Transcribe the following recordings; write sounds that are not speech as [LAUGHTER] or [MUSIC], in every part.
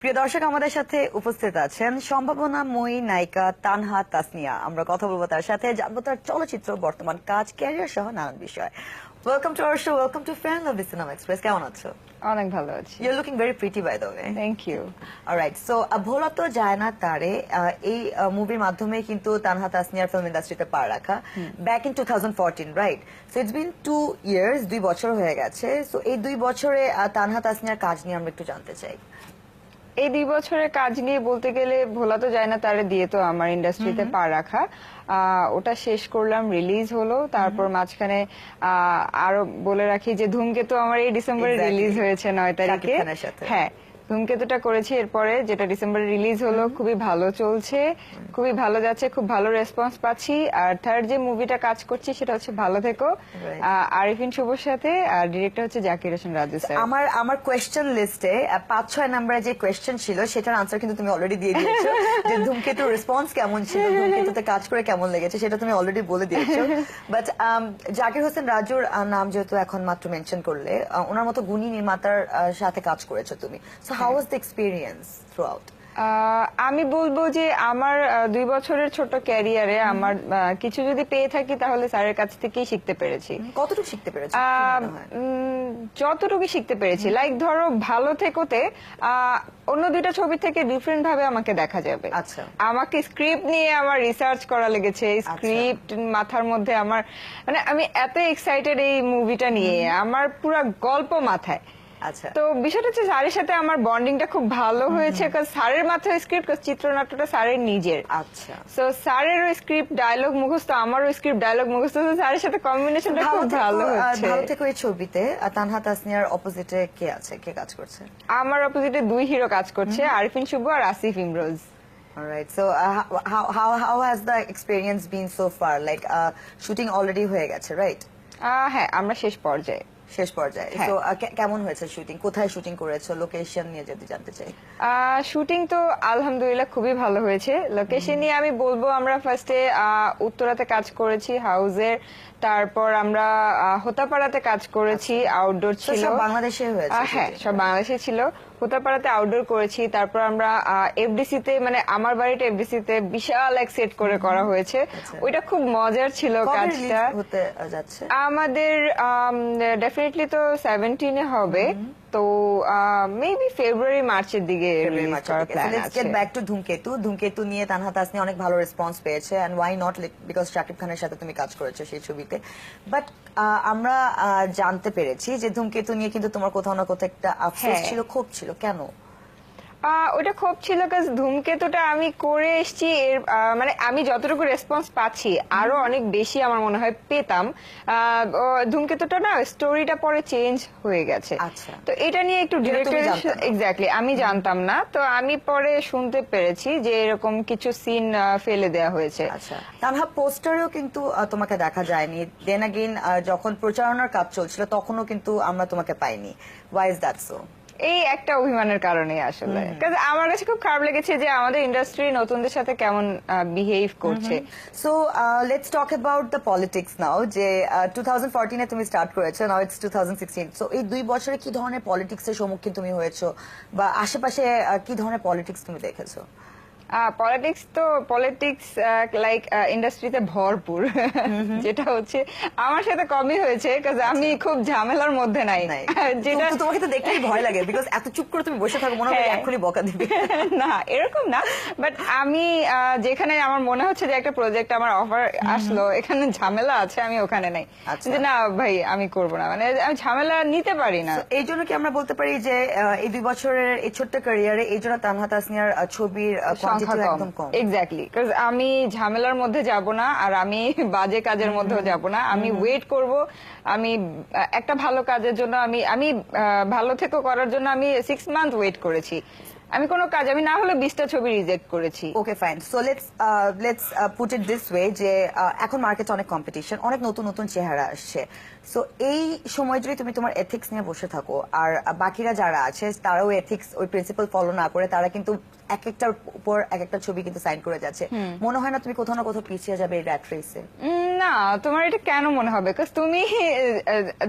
প্রিয় দর্শক আমাদের সাথে উপস্থিত আছেন সম্ভাবনাময়ী নায়িকা তানহা তাসনিয়া। আমরা কথা বলব তার সাথে জানব তার চলচ্চিত্র বর্তমান কাজ ক্যারিয়ার সহ নানান বিষয়। Welcome to our show welcome to friend of cinema express কেমন আছো? অনেক ভালো আছি। You looking very pretty by the way thank you alright so ভোলা তো যায় না তারে এই মুভির মাধ্যমে কিন্তু তানহা তাসনিয়ার ফিল্ম ইন্ডাস্ট্রিতে পা রাখা। Back in two thousand fourteen right so it's been two years দুই বছর হয়ে গেছে। সো এই দুই বছরে তানহা তাসনিয়ার কাজ নিয়ে আমরা একটু জানতে চাই। এই দুই বছরের কাজ নিয়ে বলতে গেলে ভোলা তো যায় না তারে দিয়ে তো আমার ইন্ডাস্ট্রিতে পা রাখা। আহ, ওটা শেষ করলাম রিলিজ হলো তারপর মাঝখানে আহ, আরও বলে রাখি যে ধূমকেতু আমার এই ডিসেম্বরে রিলিজ হয়েছে নয় তারিখে। হ্যাঁ ধূমকেতুটা করেছি এরপরে যেটা ডিসেম্বরে রিলিজ হলো খুবই ভালো চলছে খুবই ভালো যাচ্ছে খুব ভালো রেসপন্স পাচ্ছি। আর থার্ড যে মুভিটা কাজ করছি সেটা হচ্ছে ভালো থেকো। আরিফিন শুভর সাথে আর ডিরেক্টর হচ্ছে জাকির হোসেন রাজু স্যার আমার আমার কোয়েশ্চেন লিস্টে পাঁচ ছয় নাম্বারে যে কোয়েশ্চেন ছিল সেটার আনসার কিন্তু তুমি অলরেডি দিয়ে দিয়েছ যে ধূমকেতুর রেসপন্স কেমন ছিল ধূমকেতুতে কাজ করে কেমন লেগেছে সেটা তুমি অলরেডি বলে দিয়েছ। বাট জাকির হোসেন রাজুর নাম যেহেতু এখন মাত্র মেনশন করলে ওনার মতো গুণী নির্মাতার সাথে কাজ করেছ তুমি। So was the experience throughout আমি বলব যে আমার দুই বছরের ছোট ক্যারিয়ারে আমার কিছু যদি পেয়ে থাকি তাহলে স্যারের কাছ থেকেই শিখতে পেরেছি। কতটুকু শিখতে পেরেছ? হয়? যতটুকু শিখতে পেরেছি। লাইক ধরো ভালো থেকোতে অন্য দুইটা ছবি থেকে ডিফারেন্ট ভাবে আমাকে দেখা যাবে। আচ্ছা। আমাকে স্ক্রিপ্ট নিয়ে আমার রিসার্চ করা লেগেছে। স্ক্রিপ্ট মাথার মধ্যে আমার মানে আমি এত এক্সাইটেড এই মুভিটা নিয়ে। আমার পুরো গল্প মাথায়। আচ্ছা। তো বিষয়টা হচ্ছে স্যারের সাথে আমার বন্ডিংটা খুব ভালো হয়েছে কারণ স্যারের মাথায় স্ক্রিপ্ট চিত্রনাট্যটা স্যারের নিজের। আচ্ছা। সো স্যারেরও স্ক্রিপ্ট ডায়লগ মুখস্থ আমারও স্ক্রিপ্ট ডায়লগ মুখস্থ তো স্যারের সাথে কম্বিনেশনটা খুব ভালো হচ্ছে। ভালো থেকো এই ছবিতে। তানহা তাসনিয়ার অপোজিটে কে আছে? কে কাজ করছে? আমার অপোজিটে দুই হিরো কাজ করছে আরিফিন শুভ আর Asif Imroz. Alright, so uh, how, how how has the experience been so far? Like uh, shooting already হয়ে গেছে, right? হ্যাঁ আমরা শেষ পর্যায়ে। শেষ পর্যায়ে। হ্যাঁ। তো কেমন হয়েছে শুটিং কোথায় শুটিং করেছ? লোকেশন নিয়ে যদি জানতে চাই। শুটিং তো আলহামদুলিল্লাহ খুবই ভালো হয়েছে। লোকেশন নিয়ে আমি বলব আমরা ফার্স্টে উত্তরাতে কাজ করেছি হাউসের তারপর আমরা হোতাপাড়াতে কাজ করেছি আউটডোর ছিল সব বাংলাদেশে হয়েছে হ্যাঁ সব বাংলাদেশে ছিল। হোতাপাড়াতে আউটডোর করেছি তারপর আমরা এফডিসি তে মানে আমার বাড়িটা এফডিসি তে বিশাল এক সেট করে করা হয়েছে। ওইটা খুব মজার ছিল কাজটা। আমাদের ডেফিনেটলি তো সেভেন্টিনে হবে। তো মেবি ফেব্রুয়ারি মার্চের দিকে লেটস গেট ব্যাক টু ধূমকেতু ধূমকেতু নিয়ে তানহা তাসনি অনেক ভালো রেসপন্স পেয়েছে। And why not because Shakib খানের সাথে তুমি কাজ করেছ সেই ছবিতে। বাট আমরা জানতে পেরেছি যে ধূমকেতু নিয়ে কিন্তু তোমার কোথাও না কোথাও একটা আফসোস হ্যাঁ। ছিল খুব ছিল। কেন? ওটা খুব ছিল কাজ ধূমকেতুটা আমি করে এসছি। এর মানে আমি যতটুকু রেসপন্স পাচ্ছি আরও অনেক বেশি আমার মনে হয় পেতাম। ধূমকেতুটা না স্টোরিটা পরে চেঞ্জ হয়ে গেছে। আচ্ছা। তো এটা নিয়ে একটু ডিরেক্টর এক্স্যাক্টলি আমি জানতাম না। তো আমি পরে শুনতে পেরেছি যে এরকম কিছু সিন ফেলে দেয়া হয়েছে। আচ্ছা। তানহা পোস্টারেও কিন্তু তোমাকে দেখা যায়নি। দেন যখন প্রচারণার কাজ চলছিল তখনও কিন্তু আমরা তোমাকে পাইনি। ওয়াই ইজ দ্যাট সো এই একটা অভিমানের কারণে আসলে। কারণ আমার কাছে খুব খারাপ লেগেছে যে আমাদের ইন্ডাস্ট্রি নতুনদের সাথে কেমন বিহেভ করছে। So let's talk about the politics now যে টু থাউজেন্ড ফোরটিনে তুমি স্টার্ট করেছ now it's two thousand sixteen so এই দুই বছরে কি ধরনের পলিটিক্সের সম্মুখীন তুমি হয়েছো? বা আশেপাশে কি ধরনের পলিটিক্স তুমি দেখেছ? পলিটিক্স তো পলিটিক্স লাইক ইন্ডাস্ট্রিতে ভরপুর। যেটা হচ্ছে আমার সাথে কমই হয়েছে কাজ আমি খুব ঝামেলার মধ্যে নাই। [LAUGHS] যেটা তোমাকে তো দেখলেই ভয় লাগে বিকজ এত চুপ করে তুমি বসে থাকো মনে হয় হ্যাঁ। এখনই বকা দিবে। [LAUGHS] না এরকম না। বাট আমি যেখানে আমার মনে হচ্ছে যে একটা প্রজেক্ট আমার অফার আসলো এখানে ঝামেলা আছে আমি ওখানে নাই। আচ্ছা। যে না ভাই আমি করব না। মানে আমি ঝামেলা নিতে পারি না। এই জন্য কি আমরা বলতে পারি যে এই দুই বছরের এই ছোট্ট ক্যারিয়ারে এই জন্য তানহা তাসনিয়ার ছবির সংখ্যা কম। এক্স্যাক্টলি আমি ঝামেলার মধ্যে যাব না আর আমি বাজে কাজের মধ্যেও যাব না। আমি ওয়েট করব। আমি একটা ভালো কাজের জন্য আমি আমি ভালো থেকে করার জন্য আমি সিক্স মান্থ ওয়েট করেছি। আমি কোনো কাজ আমি না হলে বিশটা ছবি রিজেক্ট করেছি। Okay fine so let's let's put it this way যে uh, এখন মার্কেটে অনেক কম্পিটিশন অনেক নতুন নতুন চেহারা আসছে। সো এই সময় যদি তুমি তোমার এথিক্স নিয়ে বসে থাকো আর বাকিরা যারা আছে তারাও এথিক্স ওই প্রিন্সিপাল ফলো না করে তারা কিন্তু এক একটার উপর এক একটা ছবি কিন্তু সাইন করে যাচ্ছে। মনে হয় না তুমি কোথাও না কোথাও পিছিয়ে যাবে এই র্যাট রেসে না তোমার এটা কেন মনে হবে? তুমি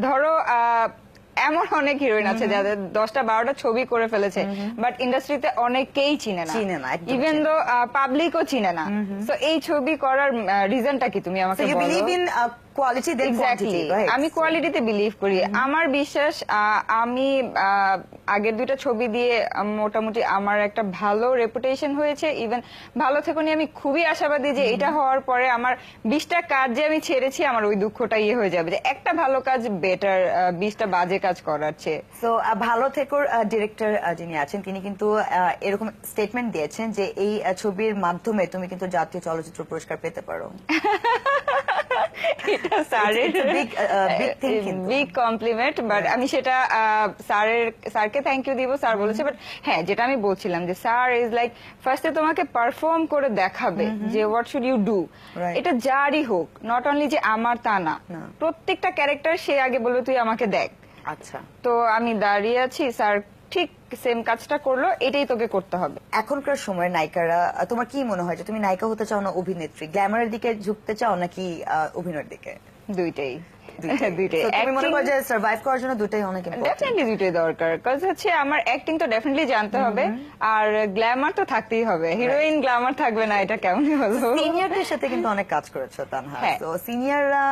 ধরো আহ, এমন অনেক হিরোইন আছে যাদের দশটা বারোটা ছবি করে ফেলেছে বাট ইন্ডাস্ট্রিতে অনেকেই চিনে না। চিনে না, ইভেন দো পাবলিকও চিনে না। তো এই ছবি করার রিজনটা কি তুমি আমাকে বলো? Exactly quantity, right? আমি কোয়ালিটিতে বিলিভ করি। আমার বিশ্বাস আমি আগের দুইটা ছবি দিয়ে মোটামুটি আমার একটা ভালো রেপুটেশন হয়েছে। ইভেন ভালো থেকে নিয়ে আমি খুবই আশাবাদী যে এটা হওয়ার পরে আমার বিশটা কাজ যে আমি ছেড়েছি আমার ওই দুঃখটা ইয়ে হয়ে যাবে যে একটা ভালো কাজ বেটার বিশটা বাজে কাজ করার চেয়ে। সো ভালো থেকোর ডিরেক্টর যিনি আছেন তিনি কিন্তু এরকম স্টেটমেন্ট দিয়েছেন যে এই ছবির মাধ্যমে তুমি কিন্তু জাতীয় চলচ্চিত্র পুরস্কার পেতে পারো। [LAUGHS] [LAUGHS] এটা স্যারের uh, uh। Big compliment but আমি সেটা স্যারের স্যারকে থ্যাংক ইউ দিব স্যার বলেছে বাট হ্যাঁ যেটা আমি বলছিলাম যে স্যার ইজ লাইক ফার্স্টে তোমাকে পারফর্ম করে দেখাবে যে হোয়াট শুড ইউ ডু এটা যারই হোক নট অনলি যে আমার তা না না। প্রত্যেকটা ক্যারেক্টার সে আগে বলবে তুই আমাকে দেখ। আচ্ছা। তো আমি দাঁড়িয়ে আছি স্যার ঠিক সেম কাজটা করল এটাই তোকে করতে হবে। এখনকার সময় নায়িকারা তোমার কি মনে হয় যে তুমি নায়িকা হতে চাও না অভিনেত্রী? গ্ল্যামারের দিকে ঝুঁকতে চাও নাকি অভিনয়ের দিকে? দুইটাই। আমার অ্যাক্টিং তো ডেফিনেটলি জানতে হবে আর গ্ল্যামার তো থাকতেই হবে। হিরোইন গ্ল্যামার থাকবে না এটা হলো সিনিয়রদের সাথে কিন্তু অনেক কাজ করেছ তানহা। তো সিনিয়ররা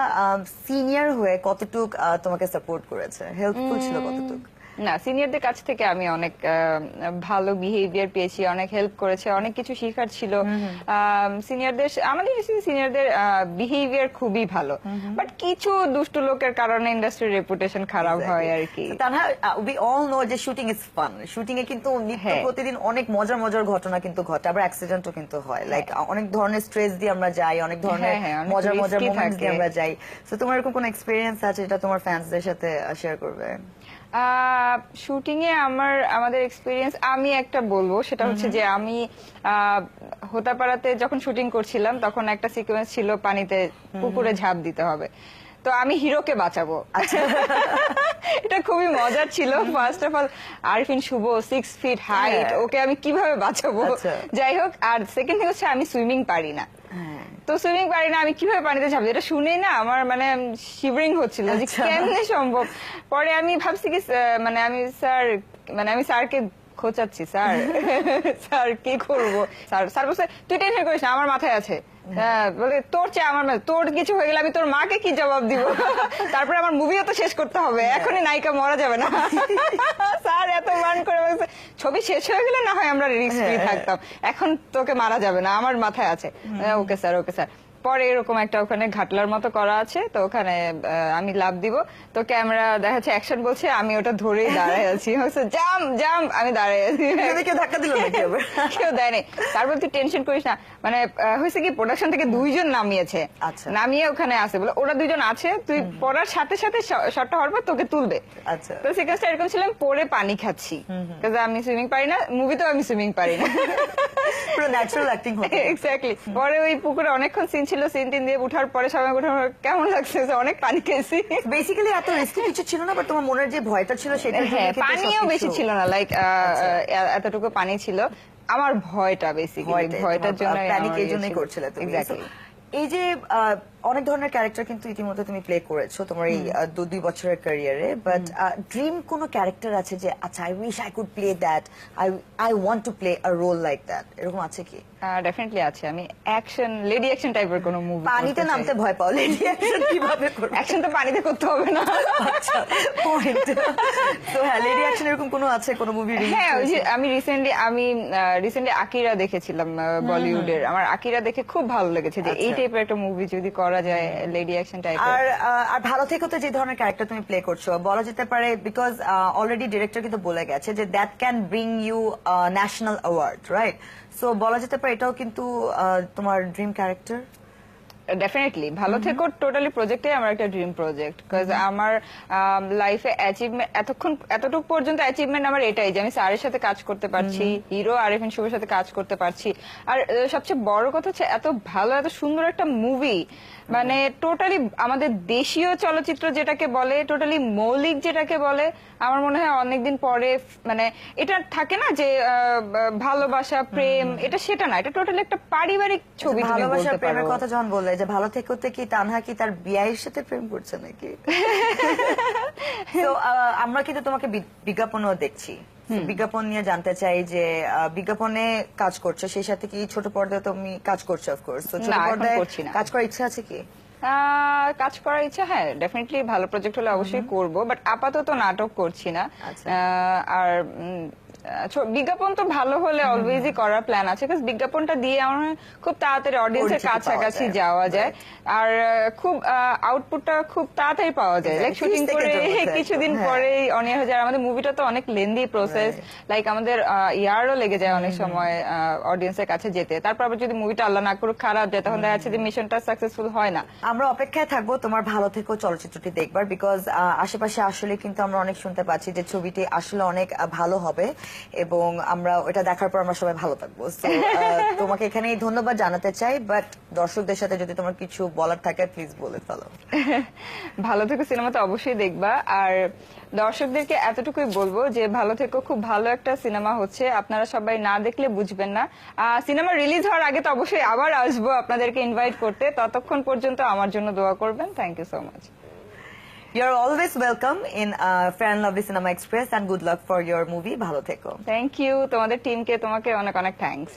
সিনিয়র হয়ে কতটুক তোমাকে সাপোর্ট করেছে? হেল্পফুল ছিল কতটুক? না সিনিয়রদের কাছ থেকে আমি অনেক ভালো বিহেভিয়ার পেয়েছি অনেক হেল্প করেছে অনেক কিছু শেখার ছিল। সিনিয়রদের আমাদের সিনিয়রদের বিহেভিয়ার খুবই ভালো। বাট কিছু দুষ্টু লোকের কারণে ইন্ডাস্ট্রির রেপুটেশন খারাপ হয় আর কি উই অল নো যে শুটিং ইজ ফান শুটিং এ কিন্তু নিত্য হ্যাঁ। প্রতিদিন অনেক মজার মজার ঘটনা কিন্তু ঘটে আবার অ্যাক্সিডেন্টও কিন্তু হয়। লাইক অনেক ধরনের স্ট্রেস দিয়ে আমরা যাই অনেক ধরনের হ্যাঁ, হ্যাঁ, মজার মজার মোমেন্টস দিয়ে আমরা যাই। তো তোমার এরকম কোনো এক্সপিরিয়েন্স আছে যেটা তোমার ফ্যান্সদের সাথে শেয়ার করবে? শুটিং এ আমার আমাদের এক্সপিরিয়েন্স আমি একটা বলব সেটা হচ্ছে যে আমি হোতাপাড়াতে যখন শুটিং করছিলাম তখন একটা সিকোয়েন্স ছিল পানিতে পুকুরে ঝাঁপ দিতে হবে। তো আমি হিরোকে বাঁচাবো। আচ্ছা। [LAUGHS] এটা খুবই মজার ছিল। First of all Arifin Shuvo six feet height. Okay আমি কীভাবে বাঁচাবো? আচ্ছা। যাই হোক আর সেকেন্ড থিং হচ্ছে আমি সুইমিং পারি না। তো সুইমিং পারি না আমি কীভাবে পানিতে ঝাঁপ? এটা শুনে না আমার মানে শিভরিং হচ্ছিল যে আচ্ছা। কেমনে সম্ভব পরে আমি ভাবছি কি মানে আমি স্যার মানে আমি স্যারকে খোঁচাচ্ছি স্যার। স্যার কি করব? স্যার স্যার বলছে তুই টেনশন করিস না আমার মাথায় আছে। হ্যাঁ, বলে তোর চেয়ে আমার তোর কিছু হয়ে গেলে আমি তোর মাকে কি জবাব দিব? তারপরে আমার মুভিও তো শেষ করতে হবে এখনই নায়িকা মরা যাবে না। স্যার এত মান করে বলছে ছবি শেষ হয়ে গেলে না হয় আমরা রিস্ক ফ্রি হ্যাঁ। থাকতাম এখন তোকে মারা যাবে না আমার মাথায় আছে। Okay sir okay sir. পরে এরকম একটা ওখানে ঘাটলার মতো করা আছে তো ওখানে আমি লাভ দিব। তো ক্যামেরা দেখা যাচ্ছে অ্যাকশন বলছে আমি ওটা ধরেই দাঁড়ায় আছি। জাম জাম আমি দাঁড়ায় আছি। কেউ ধাক্কা দিল কেউ দেয়নি। তারপর তুই টেনশন করিস না। মানে হয়েছে কি প্রোডাকশন থেকে দুইজন নামিয়েছে। আচ্ছা। নামিয়ে ওখানে আছে বলে ওরা দুইজন আছে তুই পড়ার সাথে সাথে শটটা হওয়ার পর তোকে তুলবে। আচ্ছা। তো সিকোয়েন্সটা এরকম ছিলাম পরে পানি খাচ্ছি। আমি সুইমিং পারি না মুভিতেও আমি সুইমিং পারি না। [LAUGHS] পুরো ন্যাচারাল অ্যাক্টিং এক্স্যাক্টলি পরে ওই পুকুরে অনেকক্ষণ সিন ছিল সিন টিন দিয়ে উঠার পরে সবাই উঠার কেমন লাগছে? অনেক পানি খেয়েছি। বেসিক্যালি এত রিস্কি কিছু ছিল না বাট তোমার মনের যে ভয়টা ছিল সেটা হ্যাঁ পানিও বেশি ছিল না লাইক এতটুকু পানি ছিল। আমার ভয়টা বেসিক্যালি ভয়টার জন্য প্যানিক এই জন্যই করছিল তুমি এই যে অনেক ধরনের ক্যারেক্টার কিন্তু ইতিমধ্যে তুমি প্লে করেছ তোমার এই দু দুই বছরের ক্যারিয়ারে বাট ড্রিম কোন ক্যারেক্টার আছে যে আচ্ছা I wish I could play that I I want to play a role like that এরকম আছে কি? ডেফিনেটলি আছে। আমি অ্যাকশন লেডি অ্যাকশন টাইপের কোনো মুভি পানিতে নামতে ভয় পাও লেডি অ্যাকশন কীভাবে করবে? অ্যাকশন তো পানিতে করতে হবে না। আচ্ছা পয়েন্ট তো হ্যাঁ লেডি অ্যাকশন এরকম কোনো আছে? কোনো মুভি হ্যাঁ আমি রিসেন্টলি আমি রিসেন্টলি আকিরা দেখেছিলাম বলিউডের আমার আকিরা দেখে খুব ভালো লেগেছে যে এই আচ্ছা। টাইপের একটা মুভি যদি করা যায় লেডি অ্যাকশন টাইপ আর আর ভালো থেকে তো যে ধরনের ক্যারেক্টার তুমি প্লে করছ। বলা যেতে পারে বিকজ অলরেডি ডিরেক্টর কিন্তু বলে গেছে যে that can bring you national award right so বলা যেতে পারে এটাও কিন্তু তোমার ড্রিম ক্যারেক্টার ডেফিনেটলি ভালো থেকো টোটালি প্রজেক্টে আমার একটা ড্রিম প্রজেক্ট বিকজ আমার লাইফে অ্যাচিভমেন্ট এতক্ষণ এতটুকু পর্যন্ত অ্যাচিভমেন্ট আমার এটাই যে আমি স্যারের সাথে কাজ করতে পারছি হিরো আরিফিন শুভের সাথে কাজ করতে পারছি। আর সবচেয়ে বড় কথা হচ্ছে এত ভালো এত সুন্দর একটা মুভি মানে টোটালি আমাদের দেশীয় চলচ্চিত্র যেটাকে বলে টোটালি মৌলিক যেটাকে বলে আমার মনে হয় অনেকদিন পরে মানে এটা থাকে না যে আহ, ভালোবাসা প্রেম এটা সেটা না এটা টোটালি একটা পারিবারিক ছবি ভালোবাসা প্রেমের কথা যখন বললে যে ভালো থেকে হতে কি তানহা কি তার বিয়ের সাথে প্রেম করছে নাকি? [LAUGHS] তো আমরা কিন্তু তোমাকে বিজ্ঞাপনও দেখছি। বিজ্ঞাপন নিয়ে জানতে চাই যে বিজ্ঞাপনে কাজ করছ সেই সাথে কি ছোট পর্দায় তুমি কাজ করছ অফকোর্স তো ছোট পর্দায়। কাজ করার ইচ্ছা আছে কি? কাজ করার ইচ্ছা হ্যাঁ ডেফিনেটলি ভালো প্রজেক্ট হলে অবশ্যই করব বাট আপাতত নাটক করছি না। আচ্ছা। আর বিজ্ঞাপন তো ভালো হলে অলওয়েজই করার প্ল্যান আছে বিকজ বিজ্ঞাপনটা দিয়ে আমার খুব তাড়াতাড়ি অডিয়েন্সের কাছাকাছি। যাওয়া যায়। আর খুব আউটপুটটা খুব তাড়াতাড়ি পাওয়া যায়। লাইক শুটিং করে [LAUGHS] কিছুদিন। পরে অনিয়া হয়ে যায় আমাদের মুভিটা তো অনেক লেন্দি প্রসেস লাইক আমাদের ইয়ারও লেগে যায় অনেক সময় অডিয়েন্সের কাছে যেতে। তারপর আবার যদি মুভিটা আল্লাহ না করুক খারাপ যায় তখন দেখা যাচ্ছে যে মিশনটা সাকসেসফুল হয় না। আমরা অপেক্ষায় থাকব তোমার ভালো থেকো চলচ্চিত্রটি দেখবার বিকজ আশেপাশে আসলে কিন্তু আমরা অনেক শুনতে পাচ্ছি যে ছবিটি আসলে অনেক ভালো হবে। এবং আমরা ওটা দেখার পর আমরা সবাই ভালো থাকব। [LAUGHS] তোমাকে এখানে ধন্যবাদ জানাতে চাই বাট দর্শকদের সাথে যদি তোমার কিছু বলার থাকে প্লিজ বলে ফেলো। [LAUGHS] ভালো থেকে সিনেমাতে অবশ্যই দেখবা। আর দর্শকদেরকে এতটুকুই বলব যে ভালো থেকো খুব ভালো একটা সিনেমা হচ্ছে। আপনারা সবাই না দেখলে বুঝবেন না। সিনেমা রিলিজ হওয়ার আগে তো অবশ্যই আবার আসব আপনাদেরকে ইনভাইট করতে। ততক্ষণ পর্যন্ত আমার জন্য দোয়া করবেন। Thank you so much Always welcome in uh, Fair and Lovely Cinema Express and good luck for your movie ভালো থেকো থ্যাংক ইউ তোমাদের টিমকে তোমাকে অনেক অনেক থ্যাঙ্কস